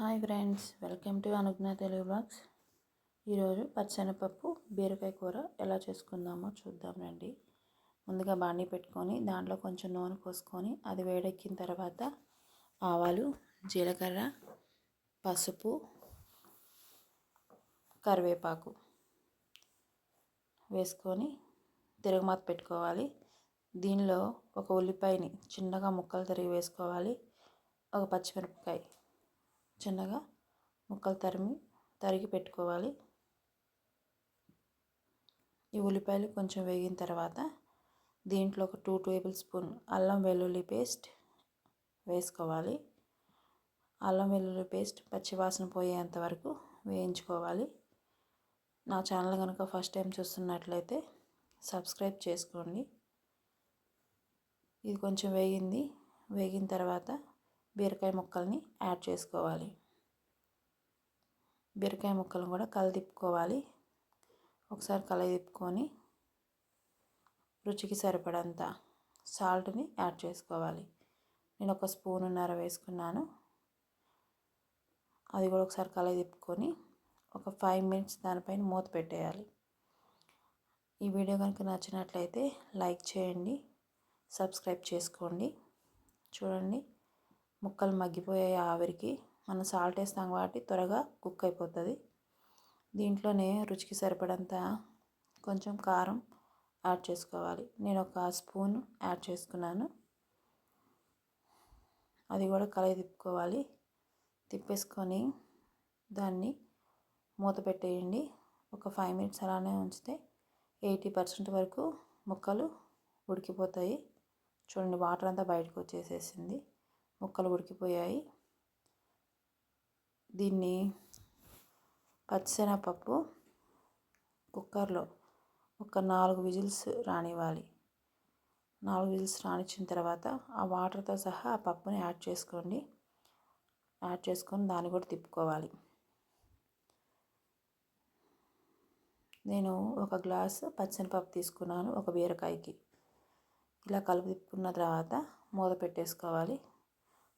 Hi friends welcome to Anujna Telugu blogs. ఈరోజు పచ్చనపప్పు బీరకాయ కూర ఎలా చేసుకుందామో చూద్దాం రండి. ముందుగా బాణీ పెట్టుకొని దాంట్లో కొంచెం నూనె పోసుకొని అది వేడెక్కిన తర్వాత ఆవాలు జీలకర్ర పసుపు కరివేపాకు వేసుకొని తిరగమాత పెట్టుకోవాలి. దీనిలో ఒక ఉల్లిపాయని చిన్నగా ముక్కలు తిరిగి వేసుకోవాలి. ఒక పచ్చిమిరపకాయ చిన్నగా ముక్కలు తరిమి తరిగి పెట్టుకోవాలి. ఈ ఉల్లిపాయలు కొంచెం వేగిన తర్వాత దీంట్లో ఒక టూ టేబుల్ స్పూన్ అల్లం వెల్లుల్లి పేస్ట్ వేసుకోవాలి. అల్లం వెల్లుల్లి పేస్ట్ పచ్చివాసన పోయేంత వరకు వేయించుకోవాలి. నా ఛానల్ కనుక ఫస్ట్ టైం చూస్తున్నట్లయితే సబ్స్క్రైబ్ చేసుకోండి. ఇది కొంచెం వేగింది. వేగిన తర్వాత బీరకాయ ముక్కల్ని యాడ్ చేసుకోవాలి. బీరకాయ ముక్కలను కూడా కలదిప్పుకోవాలి ఒకసారి కలదిప్పుకొని రుచికి సరిపడంత సాల్ట్ని యాడ్ చేసుకోవాలి. నేను ఒక స్పూన్నర వేసుకున్నాను. అది కూడా ఒకసారి కలదిప్పుకొని ఒక ఫైవ్ మినిట్స్ దానిపైన మూత పెట్టేయాలి. ఈ వీడియో కనుక నచ్చినట్లయితే లైక్ చేయండి సబ్స్క్రైబ్ చేసుకోండి. చూడండి. ముక్కలు మగ్గిపోయాయి ఆవిరికి మనం సాల్ట్ వేస్తాం కాబట్టి త్వరగా కుక్ అయిపోతుంది. దీంట్లోనే రుచికి సరిపడంత కొంచెం కారం యాడ్ చేసుకోవాలి. నేను ఒక స్పూన్ యాడ్ చేసుకున్నాను. అది కూడా కలయి తిప్పుకోవాలి. తిప్పేసుకొని దాన్ని మూత పెట్టేయండి. ఒక ఫైవ్ మినిట్స్ అలానే ఉంచితే ఎయిటీ పర్సెంట్ వరకు ముక్కలు ఉడికిపోతాయి. చూడండి వాటర్ అంతా బయటకు వచ్చేసేసింది. ముక్కలు ఉడికిపోయాయి. దీన్ని పచ్చిశనగపప్పు కుక్కర్లో ఒక నాలుగు విజిల్స్ రానివ్వాలి. నాలుగు విజిల్స్ రానిచ్చిన తర్వాత ఆ వాటర్తో సహా ఆ పప్పుని యాడ్ చేసుకోండి. యాడ్ చేసుకొని దాన్ని కూడా తిప్పుకోవాలి. నేను ఒక గ్లాస్ పచ్చనిపప్పు తీసుకున్నాను ఒక బీరకాయకి. ఇలా కలుపు తిప్పుకున్న తర్వాత మూత పెట్టేసుకోవాలి.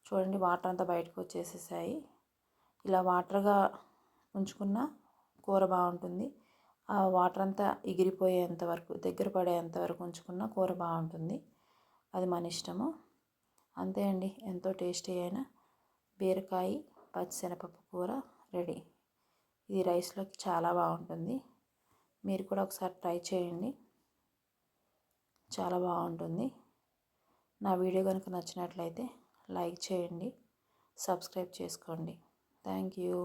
చూడండి వాటర్ అంతా బయటకు వచ్చేసేసాయి. ఇలా వాటర్గా ఉంచుకున్న కూర బాగుంటుంది. ఆ వాటర్ అంతా ఎగిరిపోయేంత వరకు దగ్గర పడేంత వరకు ఉంచుకున్న కూర బాగుంటుంది. అది మన ఇష్టము. అంతే అండి. ఎంతో టేస్టీ అయిన బీరకాయ పచ్చిశనపప్పు కూర రెడీ. ఇది రైస్లోకి చాలా బాగుంటుంది. మీరు కూడా ఒకసారి ట్రై చేయండి. చాలా బాగుంటుంది. నా వీడియో కనుక నచ్చినట్లయితే లైక్ చేయండి సబ్స్క్రైబ్ చేసుకోండి. Thank you.